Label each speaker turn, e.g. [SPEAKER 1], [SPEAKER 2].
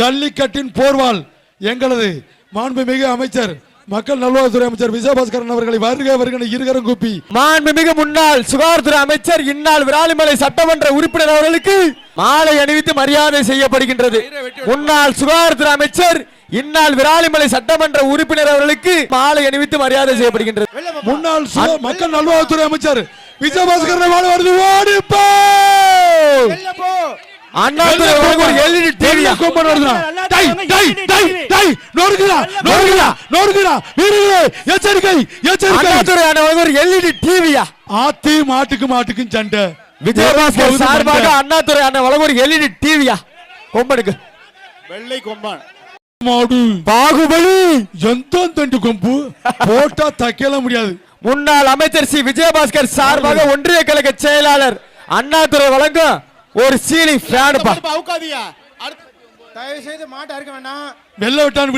[SPEAKER 1] ஜல்லிக்கட்டின் போர்வால் எங்களது மாண்புமிகு அமைச்சர் மக்கள் நல்வாழ்வுத்துறை அமைச்சர் விஜயபாஸ்கரன் அவர்களை வருக வருகிற இருகரம் கூப்பி.
[SPEAKER 2] மாண்புமிகு முன்னாள் சுகாதாரத்துறை அமைச்சர் இந்நாள் விராலிமலை சட்டமன்ற உறுப்பினர் அவர்களுக்கு மாலை அணிவித்து மரியாதை செய்யப்படுகின்றது. முன்னாள் சுகாதாரத்துறை அமைச்சர் இந்நாள் விராலிமலை சட்டமன்ற உறுப்பினர் அவர்களுக்கு மாலை அணிவித்து மரியாதை செய்யப்படுகின்றது.
[SPEAKER 1] முன்னாள் மக்கள் நல்வாழ்வுத்துறை அமைச்சர் விஜயபாஸ்கரன் வாழ வருது ஓடி போ!
[SPEAKER 2] அண்ணாதுரை ஒரு எல்இடி டிவியா
[SPEAKER 1] வெள்ளை கொம்பன் வருதுடா. டை, டை, டை, டை, நொறுக்குடா, நொறுக்குடா, நொறுக்குடா. வீரர்களே, எச்சரிக்கை எச்சரிக்கை.
[SPEAKER 2] அண்ணாதுரை ஒரு எல்இடி டிவியா?
[SPEAKER 1] ஆத்தி மாட்டுக்கு மாட்டுக்கும் சண்டை.
[SPEAKER 2] விஜயபாஸ்கர் சார்பாக. அண்ணாதுரை அண்ணன் வழங்க ஒரு எல்இடி டிவியா? கொம்பனுக்கு
[SPEAKER 3] வெள்ளை கொம்பான்
[SPEAKER 1] மாடு.
[SPEAKER 2] பாகுபலி.
[SPEAKER 1] எந்த தண்டு கொம்பு? போட்டா தைக்கல முடியாது.
[SPEAKER 2] முன்னாள் அமைச்சர் சி. விஜயபாஸ்கர் சார்பாக ஒன்றிய கழக செயலாளர் அண்ணாதுரை வழங்கும் ஒரு சீலிங்
[SPEAKER 3] அவுக்காதியா அடுத்து தயவு செய்து மாட்டை அறுக்க வேண்டாம்.
[SPEAKER 1] வெள்ள விட்டான்னு